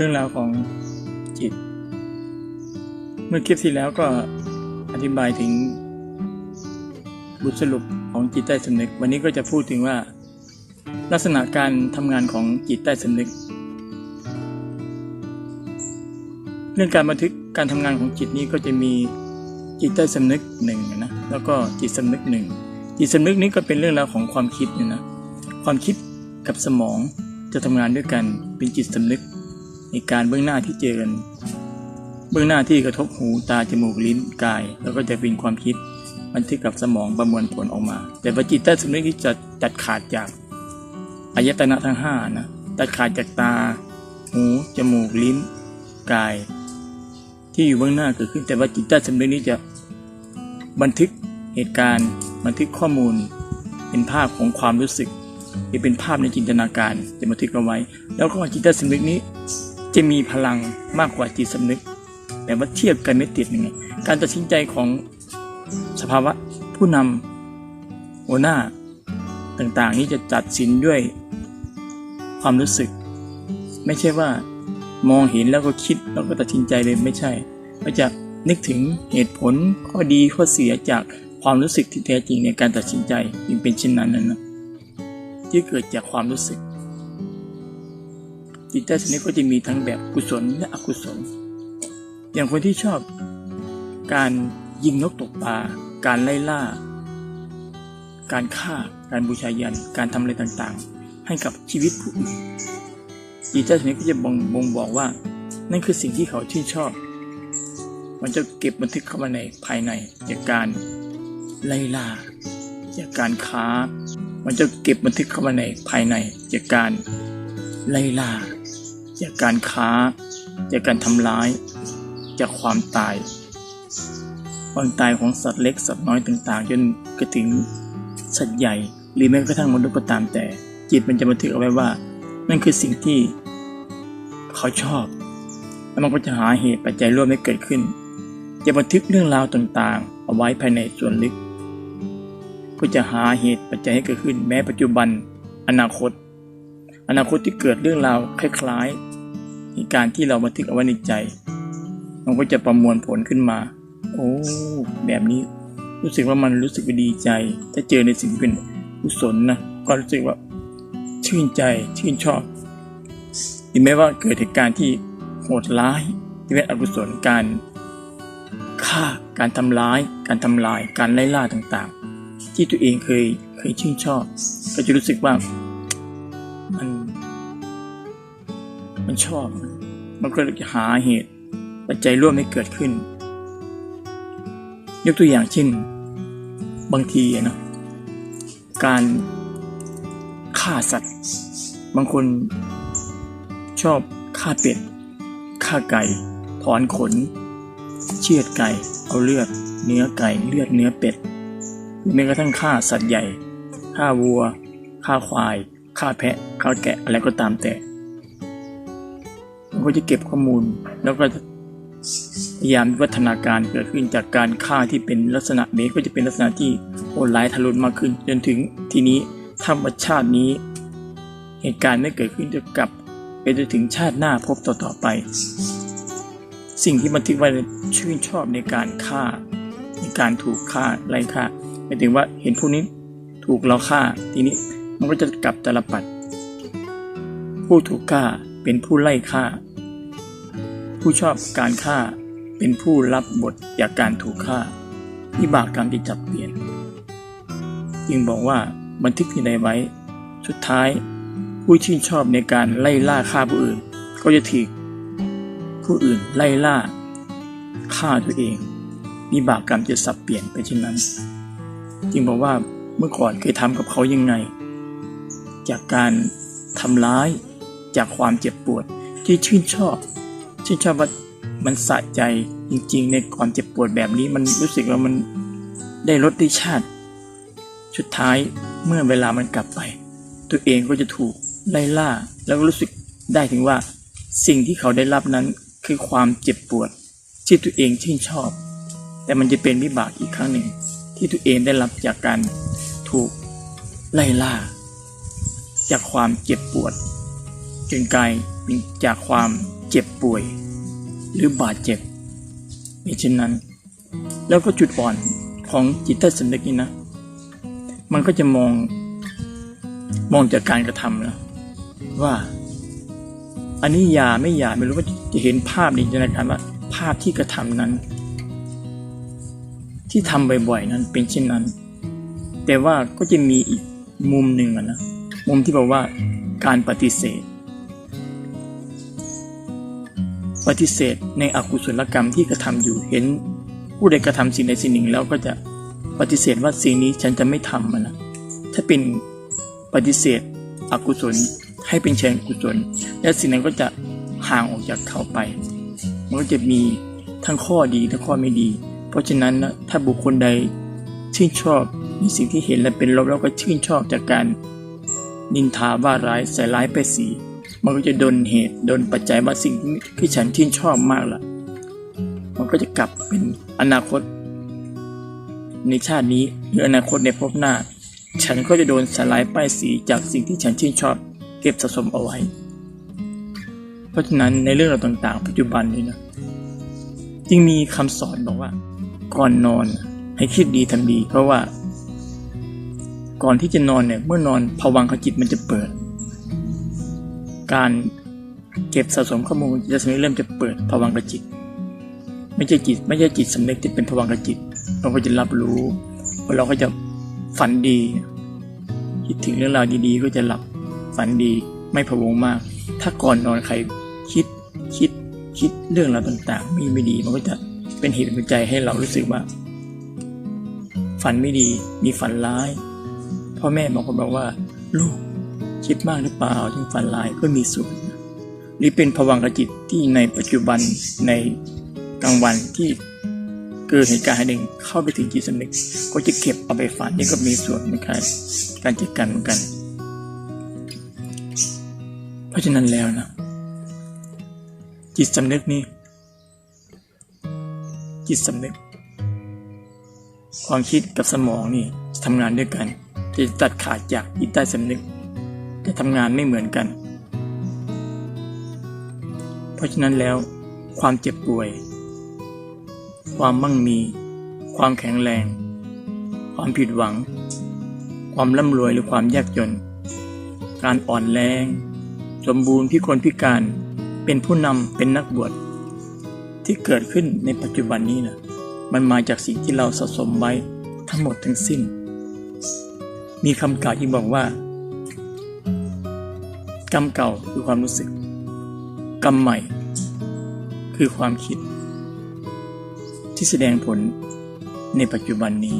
เรื่องราวของจิต เมื่อคลิปที่แล้วก็อธิบายถึงบทสรุปของจิตใต้สำนึก วันนี้ก็จะพูดถึงว่า ลักษณะการทำงานของจิตใต้สำนึก เรื่องการบันทึกการทำงานของจิตนี้ก็จะมีจิตใต้สำนึกหนึ่งนะแล้วก็จิตสำนึกหนึ่งจิตสำนึกนี้ก็เป็นเรื่องราวของความคิดเนี่ยนะความคิดกับสมองจะทำงานด้วยกันเป็นจิตสำนึก ในการเบื้องหน้าที่เจอกันเบื้องหน้าที่กระทบหูตาจมูกลิ้นกาย แล้วก็จะเป็นความคิดบันทึกกับสมองประมวลผลออกมา แต่ว่าจิตใต้สำนึกที่จะจัดขาดจากอายตนะทั้งห้านะตัดขาดจากตา หูจมูกลิ้น กาย ที่อยู่เบื้องหน้าเกิดขึ้นแต่ว่าจิตใต้สำนึกนี้จะบันทึกเหตุการณ์ บันทึกข้อมูล เป็นภาพของความรู้สึกที่เป็นภาพในจินตนาการจะบันทึกเอาไว้ แล้วก็จิตใต้สำนึกนี้ จะมีพลังมากกว่าจิตสำนึก แต่ว่าเทียบกันไม่ติดยังไงการตัดสินใจของสภาวะผู้นำหัวหน้าต่างๆ นี้จะตัดสินด้วยความรู้สึก ไม่ใช่ว่ามองเห็นแล้วก็คิดแล้วก็ตัดสินใจเลยไม่ใช่ก็จะนึกถึงเหตุผลข้อดีข้อเสียจากความรู้สึกที่แท้จริงในการตัดสินใจจึงเป็นเช่นนั้นนะนะที่เกิดจากความรู้สึก จิตใต้สำนึกก็จะมีทั้งแบบกุศลและอกุศล อย่างคนที่ชอบ การยิงนกตกปลาการไล่ล่า การฆ่า การบูชายัน การทำอะไรต่างๆ ให้กับชีวิตผู้อื่นจิตใต้สำนึกก็จะบ่งบ่งบอกว่า นั่นคือสิ่งที่เขาชื่นชอบ มันจะเก็บบันทึกเข้ามาในภายในจากการไล่ล่าจากการค้า มันจะเก็บบันทึกเข้ามาในภายในจากการไล่ล่า จากการค้า จากการทำร้าย จากความตาย ความตายของสัตว์เล็กสัตว์น้อยต่างๆจนกระถึงสัตว์ใหญ่ หรือแม้กระทั่งมนุษย์ก็ตามแต่ จิตมันจะบันทึกเอาไว้ว่า นั่นคือสิ่งที่เขาชอบ แล้วมันก็จะหาเหตุปัจจัยร่วมให้เกิดขึ้น จะบันทึกเรื่องราวต่างๆ เอาไว้ภายในส่วนลึกก็จะหาเหตุปัจจัยให้เกิดขึ้น แม้ปัจจุบัน อนาคต อนาคตที่เกิดเรื่องราวคล้าย ๆในการที่เราบันทึกเอาไว้ในใจ มันก็จะประมวลผลขึ้นมา โอ้แบบนี้รู้สึกว่ามันรู้สึกว่าดีใจ ถ้าเจอในสิ่งที่เป็นกุศลนะก็รู้สึกว่าชื่นใจชื่นชอบถึงแม้ว่าเกิดเหตุการณ์ที่โหดร้ายที่เป็นอกุศลการฆ่าการทำร้าย การทำลาย การไล่ล่าต่างๆ ที่ตัวเองเคยเคยชื่นชอบ ก็จะรู้สึกว่า มันชอบ มันก็เลยจะหาเหตุ ปัจจัยร่วมให้เกิดขึ้น ยกตัวอย่างเช่น บางทีเนาะการฆ่าสัตว์ บางคนชอบฆ่าเป็ดฆ่าไก่ถอนขน เชือดไก่ เอาเลือด เนื้อไก่เลือดเนื้อเป็ดหรือแม้กระทั่งฆ่าสัตว์ใหญ่ฆ่าวัวฆ่าควายฆ่าแพะฆ่าแกะอะไรก็ตามแต่ ก็จะเก็บข้อมูล แล้วก็พยายามวัฒนาการเกิดขึ้นจากการฆ่าที่เป็นลักษณะนี้ก็จะเป็นลักษณะที่โหดร้ายทารุมากขึ้น จนถึงทีนี้ธรรมชาตินี้ เหตุการณ์ไม่เกิดขึ้นจะกลับไปจนถึงชาติหน้าพบต่อๆไป สิ่งที่บันทึกไว้ชื่นชอบในการฆ่า ในการถูกฆ่าไล่ฆ่าหมายถึงว่าเห็นผู้นี้ถูกเราฆ่าทีนี้มันก็จะกลับตลปัด ผู้ถูกฆ่าเป็นผู้ไล่ฆ่า ผู้ชอบการฆ่าเป็นผู้รับบทจากการถูกฆ่าวิบากกรรมที่จับเปลี่ยนจึงบอกว่าบันทึกที่ใดไว้ สุดท้าย ผู้ชื่นชอบในการไล่ล่าฆ่าผู้อื่น ก็จะถูกผู้อื่นไล่ล่าฆ่าตัวเองวิบากกรรมจะสับเปลี่ยนไปเช่นนั้น จึงบอกว่าเมื่อก่อนเคยทำกับเขายังไง จากการทำร้ายจากความเจ็บปวดที่ชื่นชอบ ชื่นชอบว่ามันสะใจจริงๆ ในความเจ็บปวดแบบนี้มันรู้สึกว่ามันได้รสได้ชาติ สุดท้ายเมื่อเวลามันกลับไป ตัวเองก็จะถูกไล่ล่า แล้วก็รู้สึกได้ถึงว่า สิ่งที่เขาได้รับนั้นคือความเจ็บปวด ที่ตัวเองชื่นชอบ แต่มันจะเป็นวิบากอีกครั้งหนึ่ง ที่ตัวเองได้รับจากการถูกไล่ล่า จากความเจ็บปวดจนกลายเป็นจากความ เจ็บป่วย หรือบาดเจ็บเป็นเช่นนั้น แล้วก็จุดอ่อนของจิตใต้สำนึกนี่นะ มันก็จะมองมองจากการกระทำนะว่า อันนี้ยาไม่ยาไม่รู้ว่าจะเห็นภาพในจินตนาการว่า ภาพที่กระทำนั้น ที่ทำบ่อยๆนั้นเป็นเช่นนั้น แต่ว่าก็จะมีอีกมุมหนึ่งนะมุมที่บอกว่าการปฏิเสธ ปฏิเสธในอกุศลกรรมที่กระทำอยู่เห็น ผู้ใดกระทำสิ่งใดสิ่งหนึ่งแล้วก็จะปฏิเสธว่าสิ่งนี้ฉันจะไม่ทำมันนะถ้าเป็นปฏิเสธอกุศลให้เป็นเชิงกุศล และสิ่งนั้นก็จะห่างออกจากเขาไป มันก็จะมีทั้งข้อดีและข้อไม่ดี เพราะฉะนั้นนะถ้าบุคคลใดชื่นชอบมีสิ่งที่เห็นและเป็นลบแล้วก็ชื่นชอบจากการนินทาว่าร้ายใส่ร้ายไปสี มันก็จะดนเหตุดนปัจจัยว่าสิ่งที่ฉันชื่ชอบมากล่ะมันก็จะกลับเป็นอนาคต ในชาตินี้หรืออนาคตในภพหน้า ฉันก็จะโดนสลายป้ายสีจากสิ่งที่ฉันชื่นชอบ เก็บสะสมเอาไว้ เพราะฉะนั้นในเรื่องราวต่าง ๆ ปัจจุบันนี้นะจึงมีคำสอนบอกว่า ก่อนนอนให้คิดดีทำดี เพราะว่า ก่อนที่จะนอนเนี่ยเมื่อนอนภวังคจิตมันจะเปิด การเก็บสะสมข้อมูลจะสำนึกเริ่มจะเปิดภวังคจิต ไม่ใช่จิต ไม่ใช่จิตสำนึกที่เป็นภวังคจิต เราก็จะรับรู้เราก็จะฝันดี คิดถึงเรื่องราวดีๆ ก็จะหลับฝันดีไม่พะวงมาก ถ้าก่อนนอนใครคิดคิดคิดเรื่องราวต่างๆ มีไม่ดีมันก็จะเป็นเหตุเป็นใจให้เรารู้สึกว่า ฝันไม่ดีมีฝันร้ายพ่อแม่บางคนบอกว่า ลูก คิดมากหรือเปล่าถึงฝันร้ายก็มีส่วนหรือเป็นภวังคจิตที่ในปัจจุบันในกลางวันที่เกิดเหตุการณ์หนึ่งเข้าไปถึงจิตสำนึกก็จะเก็บเอาไปฝันนี่ก็มีส่วนในการการจัดการเหมือนกัน เพราะฉะนั้นแล้วนะ จิตสำนึกนี่จิตสำนึก ความคิดกับสมองนี่ทำงานด้วยกันจะตัดขาดจากจิตใต้สำนึก จะทำงานไม่เหมือนกัน เพราะฉะนั้นแล้ว ความเจ็บป่วย ความมั่งมี ความแข็งแรง ความผิดหวัง ความร่ำรวยหรือความยากจน การอ่อนแรง สมบูรณ์พิกลพิการเป็นผู้นำเป็นนักบวชที่เกิดขึ้นในปัจจุบันนี้นะมันมาจากสิ่งที่เราสะสมไว้ทั้งหมดทั้งสิ้น มีคำกล่าวที่บอกว่า กรรมเก่าคือความรู้สึก กรรมใหม่ คือความคิด ที่แสดงผลในปัจจุบันนี้